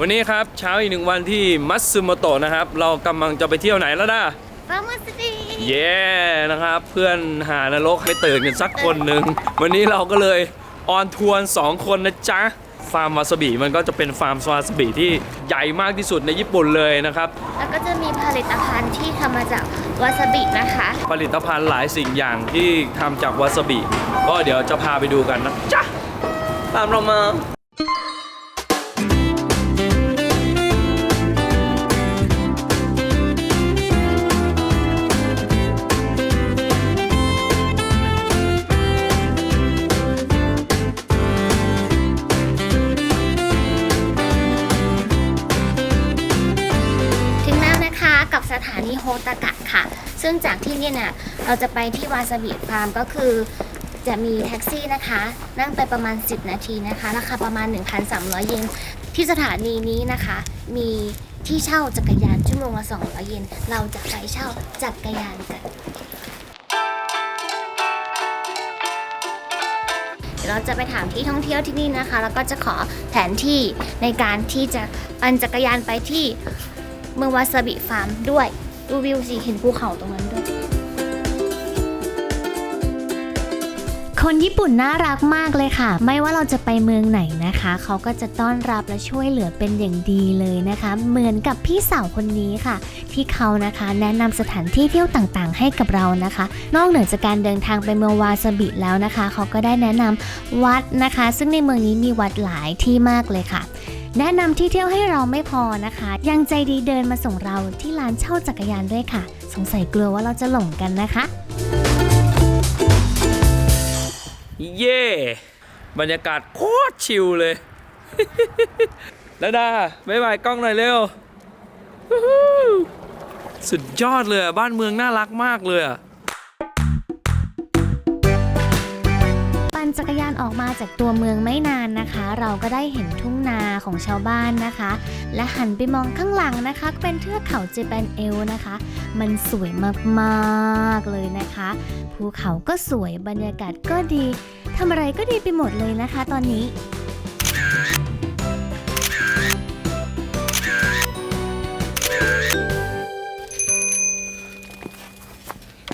วันนี้ครับเช้าอีกหนึ่งวันที่มัตสึโมโตะนะครับ เรากำลังจะไปเที่ยวไหนแล้วนะฟาร์มาสตีเย้นะครับ เพื่อนหานรกไม่ตื่นกันสักคนหนึ่งวันนี้เราก็เลยออนทัวร์สองคนนะจ๊ะฟาร์มวาซาบิมันก็จะเป็นฟาร์มวาซาบิที่ใหญ่มากที่สุดในญี่ปุ่นเลยนะครับ แล้วก็จะมีผลิตภัณฑ์ที่ทำมาจากวาซาบินะคะ ผลิตภัณฑ์หลายสิ่งอย่างที่ทำจากวาซาบิก็เดี๋ยวจะพาไปดูกันนะจ๊ะตามเรามา ค่ะ ซึ่งจากที่เนี่ยเนี่ยเราจะไปที่วาซาบิฟาร์มก็คือจะมีแท็กซี่นะคะ นั่งไปประมาณ 10 นาทีนะคะ ราคาประมาณ 1,300 เยน ที่สถานีนี้นะคะ มีที่เช่าจักรยานชั่วโมงละ200 เยน เราจะไปเช่าจักรยานกันเดี๋ยวเราจะไปถามที่ท่องเที่ยวที่นี่นะคะ แล้วก็จะขอแผนที่ในการที่จะปั่นจักรยานไปที่เมืองวาซาบิฟาร์มด้วย ดูวิวสิเห็นภูเขาตรงนั้นด้วย คนญี่ปุ่นน่ารักมากเลยค่ะ ไม่ว่าเราจะไปเมืองไหนนะคะ เขาก็จะต้อนรับและช่วยเหลือเป็นอย่างดีเลยนะคะ เหมือนกับพี่สาวคนนี้ค่ะ ที่เขานะคะแนะนำสถานที่เที่ยวต่างๆ ให้กับเรานะคะ นอกเหนือจากการเดินทางไปเมืองวาซาบิแล้วนะคะ เขาก็ได้แนะนำวัดนะคะ ซึ่งในเมืองนี้มีวัดหลายที่มากเลยค่ะ แนะนำที่เที่ยวให้เราไม่พอนะคะ ยังใจดีเดินมาส่งเราที่ร้านเช่าจักรยานด้วยค่ะ สงสัยกลัวว่าเราจะหลงกันนะคะ เย่บรรยากาศโคตรชิลเลย แล้วดาบ๊ายบายกล้องหน่อยเร็ว สุดยอดเลยบ้านเมืองน่ารักมากเลย จักรยานออกมาจากตัวเมืองไม่นานนะคะ เราก็ได้เห็นทุ่งนาของชาวบ้านนะคะ และหันไปมองข้างหลังนะคะ เป็นเทือกเขาเจแปนเอลนะคะ มันสวยมากๆเลยนะคะ ภูเขาก็สวยบรรยากาศก็ดีทำอะไรก็ดีไปหมดเลยนะคะ ตอนนี้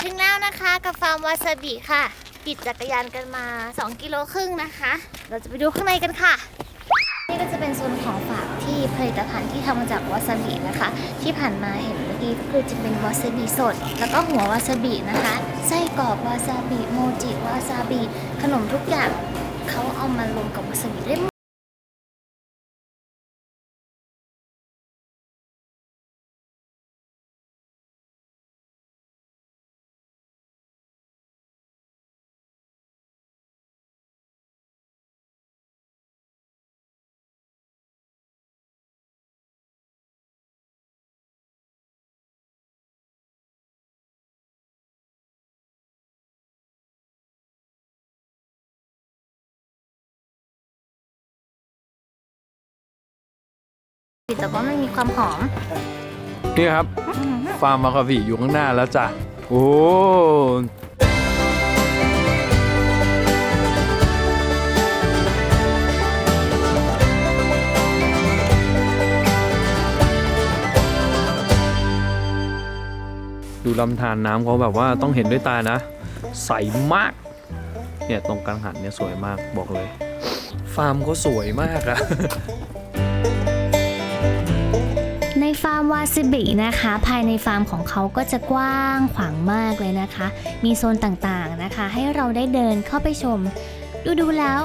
ถึงแล้วนะคะกับฟาร์มวาซาบิค่ะ ปิดจักรยานกันมา 2 กิโลครึ่งนะคะ เราจะไปดูข้างในกันค่ะ นี่ก็จะเป็นโซนของฝากที่ผลิตภัณฑ์ที่ทำมาจากวาซาบินะคะ ที่ผ่านมาเห็นเมื่อกี้ก็คือจะเป็นวาซาบิสด แล้วก็หัววาซาบินะคะไส้กรอบวาซาบิโมจิวาซาบิขนมทุกอย่างเขาเอามารวมกับวาซาบิได้หม แต่ว่ามันมีความหอมนี่ครับ ฟาร์มมาคาบิอยู่ข้างหน้าแล้วจ้ะ โอ้ดูลำธารน้ำเขาแบบว่าต้องเห็นด้วยตานะ ใสมาก เนี่ยตรงกลางหันเนี่ยสวยมากบอกเลย ฟาร์มเขาสวยมากอะใน ฟาร์มวาซิบินะคะ ภายในฟาร์มของเขาก็จะกว้างขวางมากเลยนะคะ มีโซนต่างๆนะคะ ให้เราได้เดินเข้าไปชม ดูดูๆแล้ว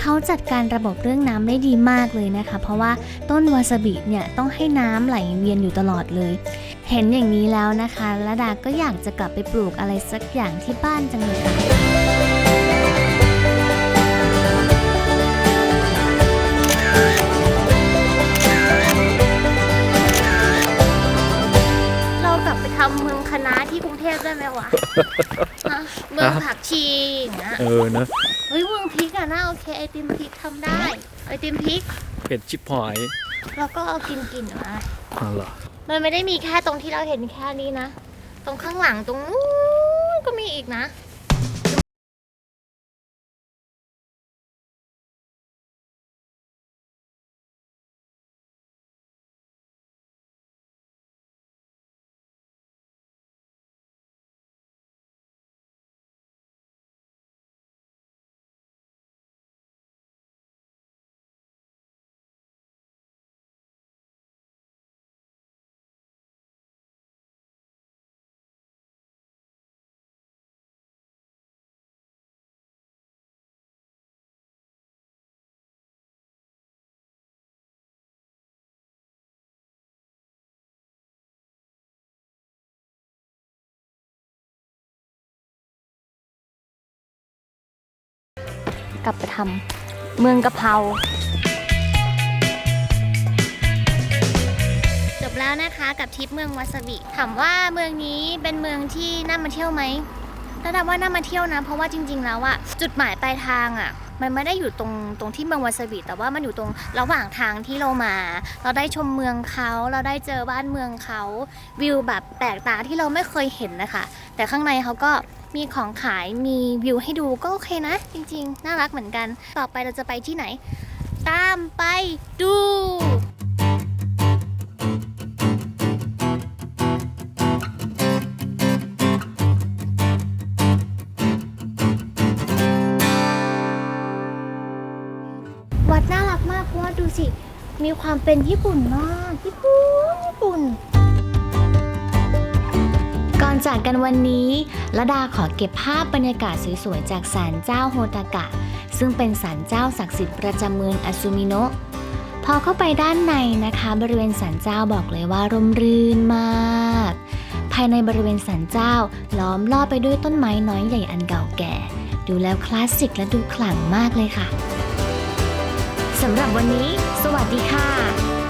เขาจัดการระบบเรื่องน้ำได้ดีมากเลยนะคะ เพราะว่าต้นวาซาบิเนี่ยต้องให้น้ำไหลเวียนอยู่ตลอดเลย เห็นอย่างนี้แล้วนะคะละดาก็อยากจะกลับไปปลูกอะไรสักอย่างที่บ้านจังเลยค่ะ เมืองผักชีอย่างเงี้ยเออนะเฮ้ยเมืองพริกอะน่าโอเคไอติมพริกทำได้ไอติมพริกเผ็ดชิบหายแล้วก็เอากินกินๆนะอ๋อเหรอมันไม่ได้มีแค่ตรงที่เราเห็นแค่นี้นะ ตรงข้างหลังตรงนู้นก็มีอีกนะ กลับไปทำเมืองกะเพราจบแล้วนะคะกับทริปเมืองวาซาบิถามว่าเมืองนี้เป็นเมืองที่น่ามาเที่ยวไหมระดับว่าน่ามาเที่ยวนะ เพราะว่าจริง ๆ แล้วอะจุดหมายปลายทางอะมันไม่ได้อยู่ตรงตรงที่เมืองวาซาบิแต่ว่ามันอยู่ตรงระหว่างทางที่เรามา เราได้ชมเมืองเขา เราได้เจอบ้านเมืองเขา วิวแบบแปลกตาที่เราไม่เคยเห็นนะคะ แต่ข้างในเขาก็ มีของขายมีวิวให้ดูก็โอเคนะ จริงๆ น่ารักเหมือนกัน ต่อไปเราจะไปที่ไหน ตามไปดูวัดน่ารักมากเพราะว่าดูสิ มีความเป็นญี่ปุ่นมาก ญี่ปุ่นญี่ปุ่น อนจากกันวันนี้ละดาขอเก็บภาพบรรยากาศสวยๆจากศาลเจ้าโฮตากะ ซึ่งเป็นศาลเจ้าศักดิ์สิทธิ์ประจำเมืองอาซูมิโนะพอเข้าไปด้านในนะคะบริเวณศาลเจ้าบอกเลยว่าร่มรื่นมาก ภายในบริเวณศาลเจ้าล้อมรอบไปด้วยต้นไม้น้อยใหญ่อันเก่าแก่ ดูแล้วคลาสสิกและดูขลังมากเลยค่ะสำหรับวันนี้ สวัสดีค่ะ